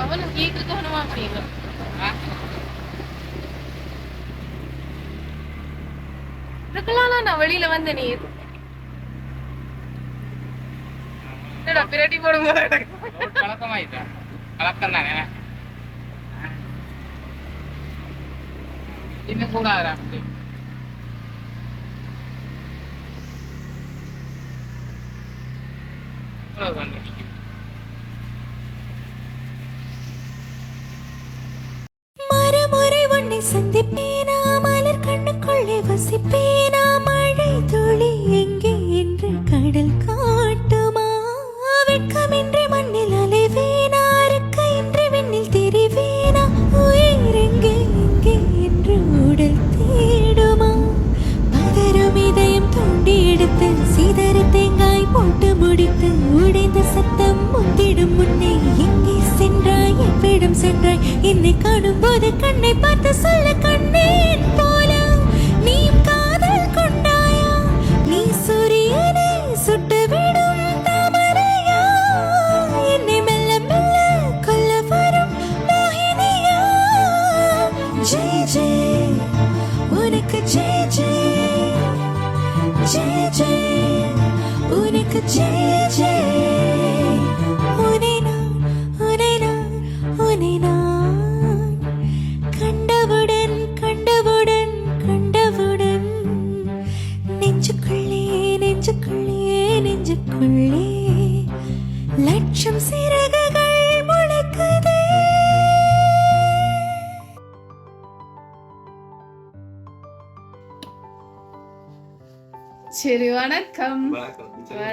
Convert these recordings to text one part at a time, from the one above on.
அவனும் கேட்டு தோணுமா நான் வெளியில வந்த நீ என்னடா பிரட்டி போடும் போது கலக்கமாயிட்டா கலக்கம் தானே இன்னும் கூடாதுடா அப்படி வந்து மறுமுறை உன்னை சந்திப்பேனா. மலர் கண்ணுக்குள்ளே வசிப்பேன். என்னை காணும் போது கண்ணை பார்த்து சொல்ல.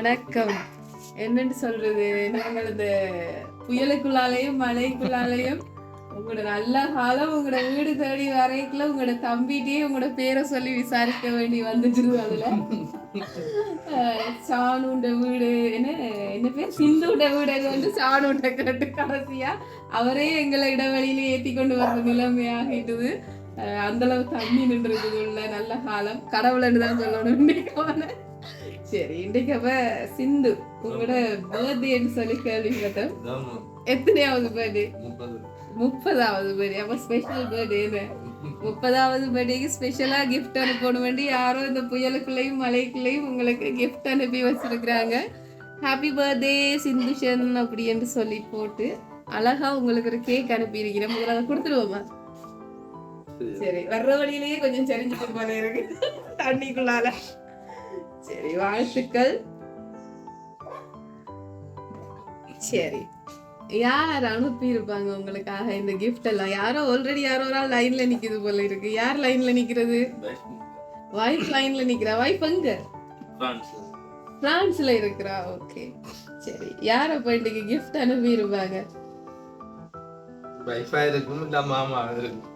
வணக்கம். என்னன்னு சொல்றது? நாங்கள் இந்த புயலுக்குள்ளாலையும் மழைக்குள்ளாலையும் உங்களோட நல்ல காலம் உங்களோட வீடு தேடி வரைக்குள்ள உங்களோட தம்பிட்டே உங்களோட பேரை சொல்லி விசாரிக்க வேண்டி வந்துட்டு அதுல. சாணுண்ட வீடு. என்ன என்ன பேர்? சிந்துண்ட வீடு வந்து சாணுண்ட கேட்டு கடைசியா. அவரே எங்களை இடைவெளியில ஏத்தி கொண்டு வர்ற நிலைமை ஆகிட்டுது. அந்த அளவு தண்ணி நின்றுருக்குது உள்ள. நல்ல காலம். கடவுள்னு தான் சொல்லணும். இன்னைக்கு சரி இன்றைக்கு அப்ப சிந்து உங்களோட பர்த்டேன்னு சொல்லி கேள்விப்பட்டோம். எத்தனையாவது பர்த்டே முப்பதாவது பர்த்டே அப்ப ஸ்பெஷல் பர்த்டே முப்பதாவது பர்த்டேக்கு ஸ்பெஷலா gift அனுப்பணும் வேண்டி யாரோ இந்த புயலுக்குள்ளேயும் மழைக்குள்ளேயும் உங்களுக்கு gift அனுப்பி வச்சிருக்கிறாங்க. ஹாப்பி பர்த்டே சிந்துஷன் அப்படி என்று சொல்லி போட்டு அழகா உங்களுக்கு ஒரு கேக் அனுப்பி இருக்கிறேன் முதல்ல அதை கொடுத்துருவோமா சரி. வர்ற வழியிலேயே கொஞ்சம் சரிஞ்சு போல இருக்கு. தண்ணிக்குள்ளால. சரி வாழ்த்துக்கள் சரி யார் அனுப்பி இருப்பாங்க உங்களுக்காக இந்த gift எல்லாம் யாரோ ஆல்ரெடி யாரோ ஒரு ஆள் லைன்ல நிக்குது போல இருக்கு யார் லைன்ல நிக்கிறது வைஃப் லைன்ல நிக்கிறா வைஃப் எங்க பிரான்ஸ்ல இருக்கிறா ஓகே சரி யார் அப்ப இன்னைக்கு gift அனுப்பி இருப்பாங்க வைஃபை இருக்கும் இல்ல மாமா இருக்கும்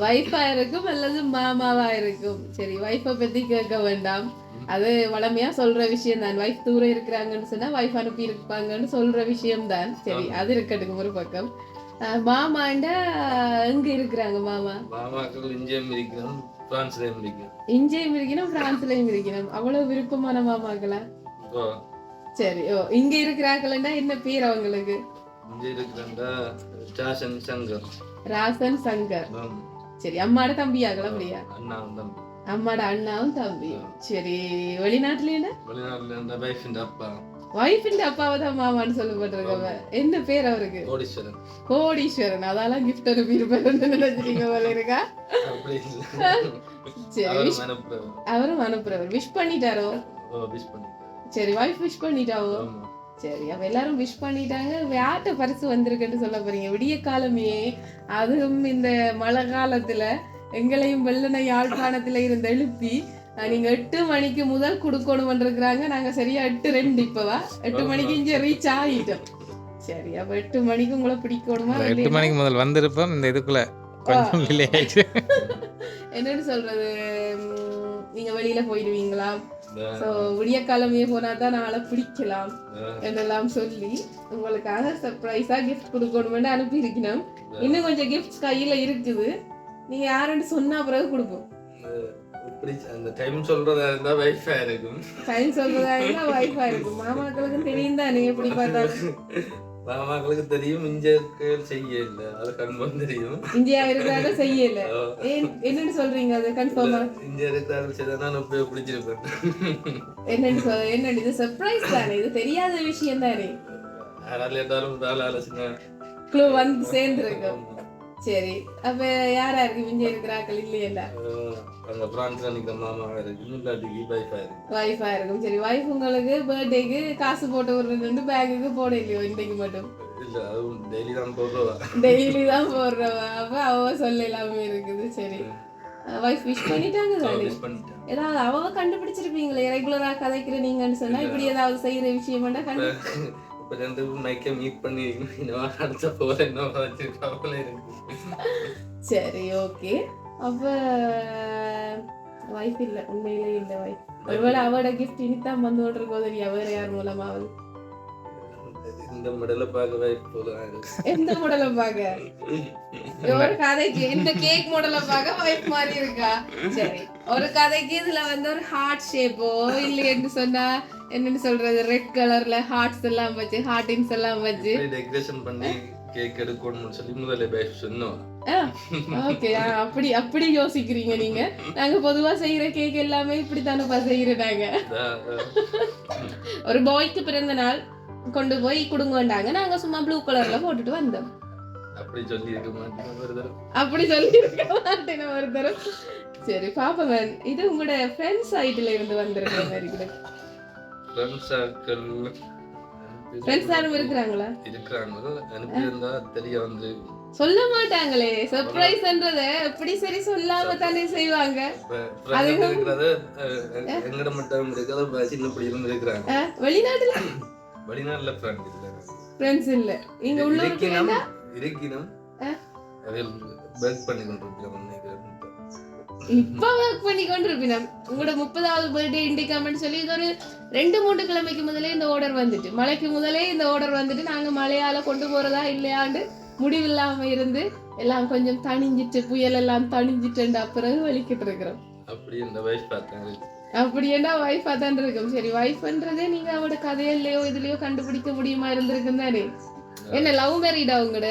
வைஃபா இருக்கும் அல்லது மாமாவா இருக்கும் சரி வைஃபை பத்தி கேட்க வேண்டாம். அது வளமையா சொல்ற விஷயம் தான் வைஃப் தூரம் இருக்கிறாங்கன்னு சொன்னா வைஃப் அனுப்பி இருப்பாங்கன்னு சொல்ற விஷயம் தான் சரி அது இருக்கட்டும் ஒரு பக்கம். மாமாண்டா எங்க இருக்கிறாங்க மாமா? மாமாக்கள் பிரான்ஸ்லயும் இங்கேயும் இருக்கணும் பிரான்ஸ்லயும் இருக்கணும். அவ்வளவு விருப்பமான மாமாக்களா? சரி ஓ இங்க இருக்கிறாங்களா என்ன பேர் அவங்களுக்கு? இங்க இருக்கிறாங்க ஸ்டாஷன் சங்கர். ராசன் சங்கர். சரி அம்மாட தம்பியாங்களா அப்படியா அண்ணா தம்பி அம்மாட அண்ணாவும் தம்பியும் சரி வெளிநாட்டுல என்ன வெளிநாட்டுல இருந்த அப்பா வைஃபின் அப்பாவை தான் மாமான்னு சொல்லப்பட்டிருக்கவ என்ன பேர் அவருக்கு கோடீஸ்வரன் கோடீஸ்வரன் அதாலாம் கிஃப்ட் அனுப்பியிருப்பாருன்னு நினைச்சிருக்க போல இருக்கா சரி அவரும் அனுப்புறவர் விஷ் பண்ணிட்டாரோ சரி வைஃப் விஷ் பண்ணிட்டாவோ சரி அப்ப எல்லாரும் விஷ் பண்ணிட்டாங்க. யார்கிட்ட பரிசு வந்திருக்குன்னு சொல்ல போறீங்க? விடிய காலமே அதுவும் இந்த மழை காலத்துல எங்களையும் வெள்ளன யாழ்ப்பாணத்துல இருந்து எழுப்பி நீங்க எட்டு மணிக்கு முதல் கொடுக்கணும் இருக்கிறாங்க நாங்க சரியா எட்டு ரெண்டு இப்பவா எட்டு மணிக்கு இங்க ரீச் ஆகிட்டோம். சரி அப்ப எட்டு மணிக்கு உங்களை பிடிக்கணுமா? எட்டு? மணிக்கு முதல் வந்திருப்போம். இந்த இதுக்குள்ள கொஞ்சம் என்னன்னு சொல்றது? நீங்க வெளியில போயிடுவீங்களா சோ விடிய காலமே போனா தான் நாளை பிடிக்கலாம் அஹ், என்றெல்லாம் சொல்லி உங்களுக்காக சர்ப்ரைஸா கிஃப்ட் கொடுக்கணும்னு அனுப்பி இருக்கணும் இன்னும் கொஞ்சம் கிஃப்ட்ஸ் கையில இருக்குது. நீங்க யாருன்னு சொன்னா பிறகு கொடுப்போம். அந்த டைம் சொல்றதா இருந்தா வைஃபை இருக்கும். டைம் சொல்றதா இருந்தா வைஃபா இருக்கும். மாமாக்களுக்கும் தெரியும் தான் எப்படி பார்த்தாலும். மாமாக்களுக்கு தெரியும் இஞ்சக்கு செய்ய இல்ல அது கன்ஃபார்ம் தெரியும். இந்தியா இருக்கிறாங்க செய்யல ஏன் என்னன்னு சொல்றீங்க? அது கன்ஃபார்மா இஞ்ச இருக்கிறார்கள் சரி நான் போய் பிடிச்சிருப்பேன் என்னன்னு சொல்ல என்னன்னு இது சர்ப்ரைஸ் தானே? இது தெரியாத விஷயம் தானே? ஆனால் ஏதாலும் வேலை ஆலோசனை க்ளூ வந்து சேர்ந்துருக்கும். சரி. அப்ப யாரா இருக்கு மிஞ்சி இருக்கிறாக்கள் இல்லையல்ல அஹ் அங்க பிரான்ஸ்ல நிக்கிற மாமா இருக்கு இல்லாட்டிக்கு பைஃபா இருக்கு வைஃபா இருக்கும். சரி வைஃப் உங்களுக்கு பர்த்டேக்கு காசு போட்டு விடுறது பேங்குக்கு போட இல்லையோ இன்றைக்கு மட்டும்? இல்ல அதுவும் டெய்லி தான் போடுறவா. டெய்லி தான் போடுறவ. அப்ப அவ சொல்ல எல்லாமே இருக்குது. சரி. வைஃப் விஷ் பண்ணிட்டாங்க தானே? ஏதாவது அவ கண்டுபிடிச்சிருப்பீங்களே ரெகுலரா கதைக்கிற நீங்கன்னு சொன்னா இப்படி ஏதாவது செய்யற விஷயம் கண்டு ரெண்டு மைக்க மீட் பண்ணி இன்னும் அடுத்த போல என்ன வச்சிருக்காங்களே இருக்கு? சரி ஓகே அப்ப வைஃப் இல்ல உண்மையிலே இல்ல வைஃப் ஒருவேளை அவட கிஃப்ட் இனித்தான் வந்து விட்டுருக்கோ தெரியா வேற யார் மூலமாவது? இந்த மெடல பார்க்க வாய்ப்பு போல இருக்கு. எந்த மாடலை பாக்க ஒரு கதைக்கு இந்த கேக் மாடலை பார்க்க வைஃப் மாதிரி இருக்கா? சரி ஒரு கதைக்கு இதுல வந்து ஒரு ஹார்ட் ஷேப்போ இல்லைன்னு சொன்னா என்னன்னு சொல்றது? ரெட் கலர்ல ஹார்ட்ஸ் எல்லாம் வச்சு ஹார்டின்ஸ் எல்லாம் வச்சு. டெக்கரேஷன் பண்ணி கேக் எடுக்கணும்னு சொல்லி முதல்ல பேச சொன்னோம். ஓகே அப்படி அப்படி யோசிக்கிறீங்க நீங்க. நாங்க பொதுவா செய்யற கேக் எல்லாமே இப்படித்தானப்பா செய்யறோம் நாங்க. ஒரு பாய்க்கு பிறந்த நாள் கொண்டு போய் கொடுங்க வேண்டாங்க நாங்க சும்மா ப்ளூ கலர்ல போட்டுட்டு வந்தோம். அப்படி சொல்லி இருக்க மாட்டேன் அப்படி சொல்லி இருக்க மாட்டேன் ஒரு தரம் சரி பாப்பங்க இது உங்களோட ஃப்ரெண்ட்ஸ் சைட்ல இருந்து வந்திருக்கிற மாதிரி கூட. ஃப்ரெண்ட்ஸ் சர்க்கிள் ஃப்ரெண்ட்ஸ் யாரும் இருக்கிறாங்களா? இருக்கிறாங்க அனுப்பியிருந்தா தெரிய வந்து சொல்ல மாட்டாங்களே. சர்ப்ரைஸ்ன்றத எப்படி சரி சொல்லாம தானே செய்வாங்க? எங்கட மட்டும் இருக்கிறத சின்ன பிள்ளை இருந்து இருக்கிறாங்க. வெளிநாட்டுல? வெளிநாட்டுல ஃப்ரெண்ட் இருக்கிறாங்க ஃப்ரெண்ட்ஸ் இல்ல. இங்க உள்ள இருக்கினம் அஹ். அதில் ஒர்க் பண்ணி கொண்டிருக்கிறோம் நினைக்கிறேன் இப்ப ஒர்க் பண்ணி கொண்டிருப்பினம். உங்களோட முப்பதாவது பர்த்டே இண்டிகாமன்னு சொல்லி இது ஒரு ரெண்டு மூணு கிழமைக்கு முதலே இந்த ஆர்டர் வந்துட்டு. மழைக்கு முதலே இந்த ஆர்டர் வந்துட்டு நாங்க மழையால கொண்டு போறதா இல்லையாண்டு முடிவில்லாம இருந்து எல்லாம் கொஞ்சம் தணிஞ்சிட்டு புயல் எல்லாம் தணிஞ்சிட்டு பிறகு வலிக்கிட்டு இருக்கிறோம். அப்படி இந்த வயசு பார்த்தாங்க அப்படி என்ன வைஃபா தான் இருக்கும்? சரி வைஃப்ன்றதே நீங்க அவட கதையிலயோ இதுலயோ கண்டுபிடிக்க முடியுமா இருந்திருக்கும் தானே என்ன லவ் மேரிடா உங்களோட?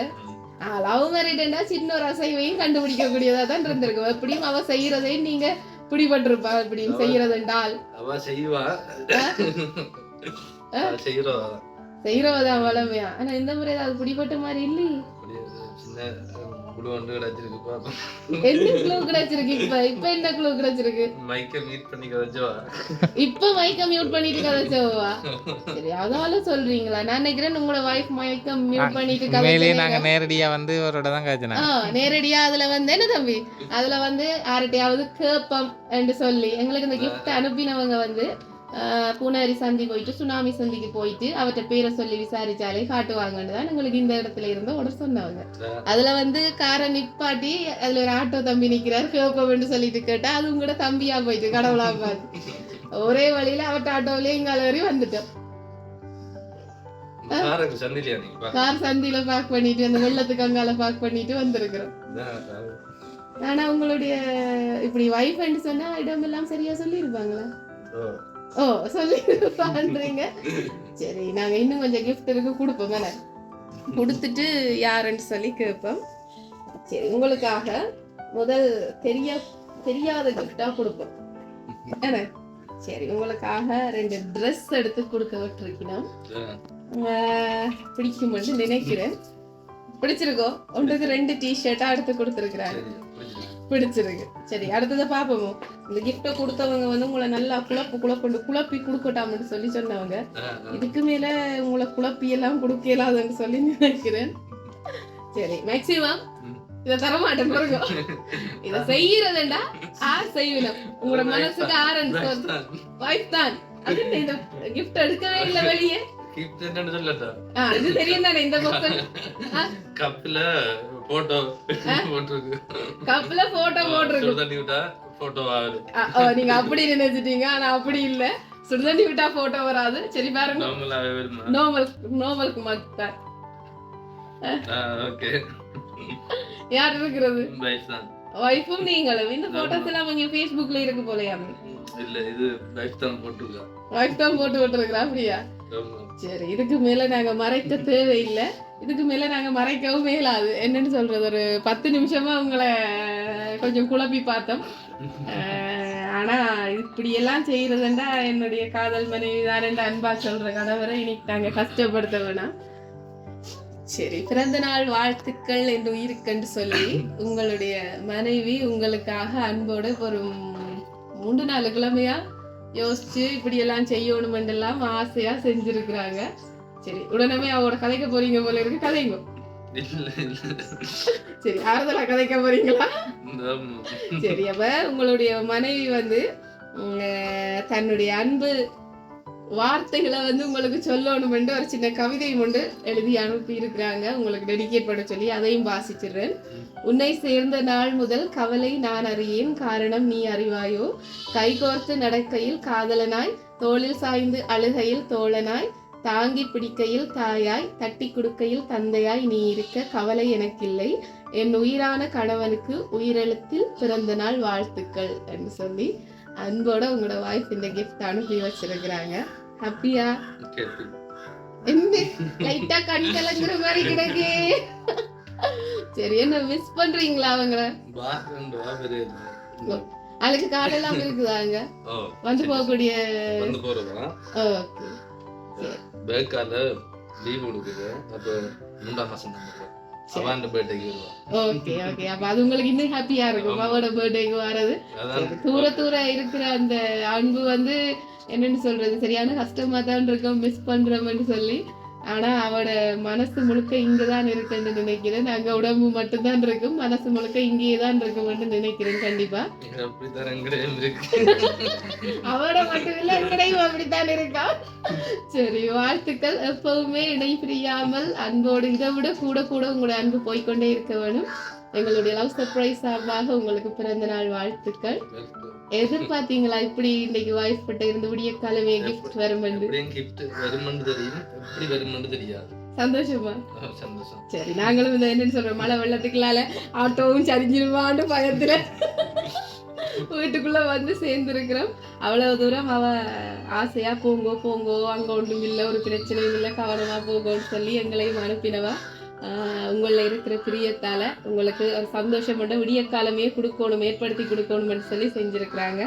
லவ் மேரிடா சின்ன ஒரு அசைவையும் கண்டுபிடிக்க கூடியதா தான் இருந்திருக்கும் எப்படியும் அவ செய்யறதையும் நீங்க பிடிபட்டிருப்பா இப்படியும் செய்யறதுண்டால் அவ செய்வா. செய்யறவா செய்யறவதான் வளமையா? ஆனா இந்த முறை அது பிடிபட்ட மாதிரி இல்லையே. குழு ஒன்று கிடைச்சிருக்கு பாப்போம் என்ன க்ளூ கிடைச்சிருக்கு இப்ப இப்ப என்ன க்ளூ கிடைச்சிருக்கு மைக்க மீட் பண்ணி கிடைச்சவா இப்ப மைக்க மியூட் பண்ணிட்டு கதைச்சவா? சரி அதால சொல்றீங்களா? நான் நினைக்கிறேன் உங்களோட வைஃப் மைக்க மியூட் பண்ணிட்டு கதைச்சீங்க நாங்க நேரடியா வந்து அவரோட தான் காய்ச்சினா ஆ, நேரடியா அதுல வந்து என்ன தம்பி? அதுல வந்து யார்கிட்டயாவது கேப்பம் என்று சொல்லி எங்களுக்கு இந்த கிஃப்ட் அனுப்பினவங்க வந்து பூனேரி சந்தி போயிட்டு சுனாமி சந்திக்கு போயிட்டு அவர்கிட்ட பேரை சொல்லி விசாரிச்சாலே காட்டுவாங்கன்னு தான் எங்களுக்கு இந்த இடத்துல இருந்து உடனே சொன்னவங்க அதுல வந்து காரை நிப்பாட்டி அதுல ஒரு ஆட்டோ தம்பி நிக்கிறார் கேப்பம் சொல்லிட்டு கேட்டா அது உங்களோட தம்பியா போயிட்டு கடவுளா பார்த்து. ஒரே வழியில அவர்ட்ட ஆட்டோலயே இங்கால வரையும் வந்துட்டோம். கார் சந்தியில பார்க் பண்ணிட்டு அந்த வெள்ளத்துக்கு அங்கால பார்க் பண்ணிட்டு வந்திருக்கிறோம். ஆனா உங்களுடைய இப்படி வைஃப்னு சொன்னா இடம் எல்லாம் சரியா சொல்லிருப்பாங்களா ஓ ஓ பண்றீங்க. சரி நாங்க இன்னும் கொஞ்சம் கிஃப்ட் இருக்கு கொடுப்போம் மேல கொடுத்துட்டு யாருன்னு சொல்லி கேட்போம். சரி உங்களுக்காக முதல் தெரிய தெரியாத கிஃப்டா கொடுப்போம். சரி உங்களுக்காக ரெண்டு ட்ரெஸ் எடுத்து கொடுக்க விட்டுருக்கணும் பிடிக்கும் நினைக்கிறேன். பிடிச்சிருக்கோ? உங்களுக்கு ரெண்டு டிஷர்ட்டா எடுத்து கொடுத்துருக்குறாங்க பிடிச்சிருக்கு. சரி அடுத்ததை பார்ப்போம். இந்த கிஃப்ட்டை கொடுத்தவங்க வந்து உங்களை நல்லா குழப்பு குழப்பண்டு குழப்பி கொடுக்கட்டாம்னு சொல்லி சொன்னவங்க. இதுக்கு மேல உங்களை குழப்பி எல்லாம் கொடுக்கலாதுன்னு சொல்லி நினைக்கிறேன். சரி மேக்சிமம். இத தர மாட்டேன் பாருங்க. இத செய்யறதுண்டா ஆர் செய்யணும். உங்களோட மனசுக்கு ஆரன் வைஃப் தான். அது இந்த கிஃப்ட் எடுக்கவே இல்லை வெளியே. என்னன்னு சொல்லட்டா? இது தெரியும் தானே இந்த பக்கம் கப்பில போட்டோ போட்டிருக்கு. கப்ல போட்டோ போட்டிருக்கு. தண்ணி விட்டா போட்டோ ஆகுது நீங்க அப்படி நினைச்சிட்டீங்க ஆனா அப்படி இல்ல. சுடுதண்ணி விட்டா போட்டோ வராது. சரி பாருங்க. நார்மலாவே வருமா? நோமல் நோமலுக்கு மட்டும் ஓகே. யார் இருக்கிறது? ஒய்ஃபும் நீங்களும். இந்த போட்டோஸ் எல்லாம் அவங்க ஃபேஸ்புக்ல இருக்கு போலயாமே இல்ல இது லைஃப் தான் போட்டிருக்கா. ஒய்ஃப் தான் போட்டு விட்டுருக்குறா அப்படியா. சரி இதுக்கு மேல நாங்க மறைக்க தேவையில்லை. இதுக்கு மேல நாங்க மறைக்கவும் மேலாது என்னன்னு சொல்றது ஒரு பத்து நிமிஷமா உங்களை கொஞ்சம் குழப்பி பார்த்தோம். ஆனா இப்படி எல்லாம் செய்யறதுண்டா என்னுடைய காதல் மனைவி தான் அன்பா சொல்ற கணவரை இன்னைக்கு நாங்க கஷ்டப்படுத்த வேணாம். சரி பிறந்த நாள் வாழ்த்துக்கள் என்று உயிருக்கென்று சொல்லி உங்களுடைய மனைவி உங்களுக்காக அன்போடு ஒரு மூன்று நாலு கிழமையா? யோசிச்சு இப்படி எல்லாம் செய்யணுமெண்டெல்லாம் ஆசையா செஞ்சிருக்கிறாங்க. சரி உடனே அவரோட கதைக்க போறீங்க போல இருக்கு. கதைங்க. சரி ஆறுதலா கதைக்க போறீங்களா. சரி அப்ப உங்களுடைய மனைவி வந்து தன்னுடைய அன்பு வார்த்தைகளை வந்து உங்களுக்கு சொல்லணுமென்று ஒரு சின்ன கவிதையும் உண்டு. எழுதி அனுப்பி இருக்கிறாங்க உங்களுக்கு டெடிகேட் பண்ண சொல்லி அதையும் வாசிச்சிடுறேன். உன்னை சேர்ந்த நாள் முதல் கவலை நான் அறியேன். காரணம் நீ அறிவாயோ? கைகோர்த்து நடக்கையில் காதலனாய். தோளில் சாய்ந்து அழுகையில் தோழனாய். தாங்கி பிடிக்கையில் தாயாய். தட்டி கொடுக்கையில் தந்தையாய் நீ இருக்க கவலை எனக்கில்லை. என் உயிரான கணவனுக்கு உயிரெழுத்தில் பிறந்த நாள் வாழ்த்துக்கள் என்று சொல்லி அன்போட உங்களோட வாய்ஸ் இந்த கிஃப்ட் அனுப்பி வச்சிருக்கிறாங்க. ஹாப்பியா. என்ன? லைட்டா கண் கலங்குற மாதிரி கிடக்கு. சரி என்ன மிஸ் பண்றீங்களா அவங்கள? அதுக்கு காடெல்லாம் இருக்குதாங்க வந்து போகக்கூடிய வந்து போறதா? ஓகே பேக்கால லீவ் கொடுக்குது. அப்போ மூன்றாம் மாசம் தான் போறோம் ஓகே ஓகே அப்ப அது உங்களுக்கு இன்னும் ஹாப்பியா இருக்கும். அவட பர்த்டேக்கு அதான். தூர தூர இருக்கிற அந்த அன்பு வந்து என்னன்னு சொல்றது? சரியான கஷ்டமா தான் இருக்கும் மிஸ் பண்றோம்னு சொல்லி. ஆனா அவட மனசு முழுக்க இங்கதான் இருக்குன்னு நினைக்கிறேன். அங்க உடம்பு மட்டும்தான் இருக்கும் மனசு முழுக்க இங்கேயே தான் இருக்கும்னு நினைக்கிறேன் கண்டிப்பா. அவட மட்டும் இல்ல எங்கடையும் அப்படித்தான் இருக்கா? சரி வாழ்த்துக்கள். எப்பவுமே இடை பிரியாமல் அன்போடு இதை விட கூட கூட உங்களோட அன்பு போய்க்கொண்டே இருக்க வேணும். எங்களுடைய லவ் சர்ப்ரைஸ் சார்பாக உங்களுக்கு பிறந்த நாள் வாழ்த்துக்கள் எதிர்பார்த்தீங்களா? இப்படி இன்னைக்கு வாய்ஸ் பட்ட இருந்து விடிய காலமே கிஃப்ட் வரும் கிஃப்ட் தெரியும். எப்படி வருமென்று தெரியாது. சந்தோஷமா? சந்தோஷம். சரி நாங்களும் இந்த என்னன்னு சொல்றோம். மழை வெள்ளத்துக்குள்ளால ஆட்டோவும் சரிஞ்சிருவான்னு பயத்துல? வீட்டுக்குள்ள வந்து சேர்ந்துருக்கிறோம். அவ்வளவு தூரம் அவ ஆசையா போங்கோ போங்கோ அங்க ஒன்றும் இல்லை ஒரு பிரச்சனையும் இல்லை கவனமா போங்கோன்னு சொல்லி எங்களையும் அனுப்பினவா. உங்களில் இருக்கிற பிரியத்தால் உங்களுக்கு ஒரு சந்தோஷம் மட்டும் விடிய காலமே கொடுக்கணும் ஏற்படுத்தி கொடுக்கணும்னு சொல்லி செஞ்சுருக்குறாங்க.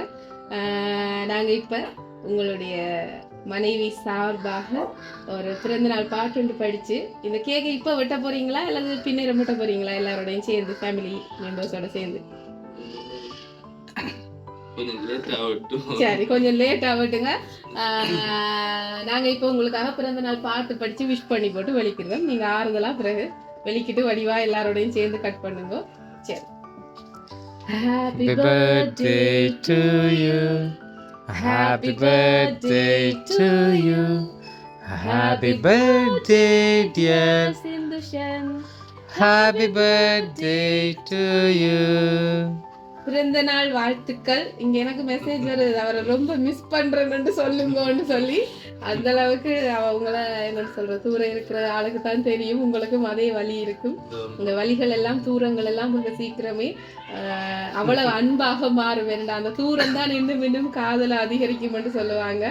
நாங்கள் இப்போ உங்களுடைய மனைவி சார்பாக ஒரு பிறந்தநாள் பாட்டு ஒன்று படித்து இந்த கேக்கை இப்போ வெட்ட போகிறீங்களா அல்லது பின்னர் வெட்ட போகிறீங்களா எல்லாரோடையும் சேர்ந்து ஃபேமிலி மெம்பர்ஸோட சேர்ந்து. சரி கொஞ்சம் லேட் ஆகட்டுங்க ஆஹ் நாங்க இப்போ உங்களுக்காக பிறந்த நாள் பாட்டு படிச்சு விஷ் பண்ணி போட்டு வெளிக்கிறோம் நீங்க ஆறுதலா பிறகு வெளிக்கிட்டு வடிவா எல்லாரோடையும் சேர்ந்து கட் பண்ணுங்க சரி happy Happy birthday to you. Happy birthday to you. Happy birthday, dear. Sindhushan Happy birthday to you. பிறந்த நாள் வாழ்த்துக்கள். இங்க எனக்கு மெசேஜ் வருது. அவரை ரொம்ப மிஸ் பண்றேன்னு சொல்லுங்கன்னு சொல்லி அந்த அளவுக்கு அவங்கள என்ன சொல்ற தூரம் இருக்கிற ஆளுக்கு தான் தெரியும். உங்களுக்கும் அதே வழி இருக்கும். இந்த வழிகள் எல்லாம் தூரங்கள் எல்லாம் மிக சீக்கிரமே அவ்வளவு அன்பாக மாறும். வேண்டாம் அந்த தூரம் தான் இன்னும் இன்னும் காதலை அதிகரிக்கும்னு சொல்லுவாங்க.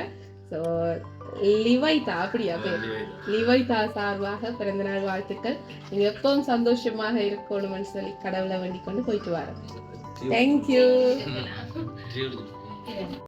ஸோ லிவைதா அப்படியா பேர்? லிவைதா சார்பாக பிறந்த நாள் வாழ்த்துக்கள். நீங்க எப்பவும் சந்தோஷமாக இருக்கணும்னு சொல்லி கடவுளை வேண்டிக் கொண்டு போயிட்டு வரேன். Thank you.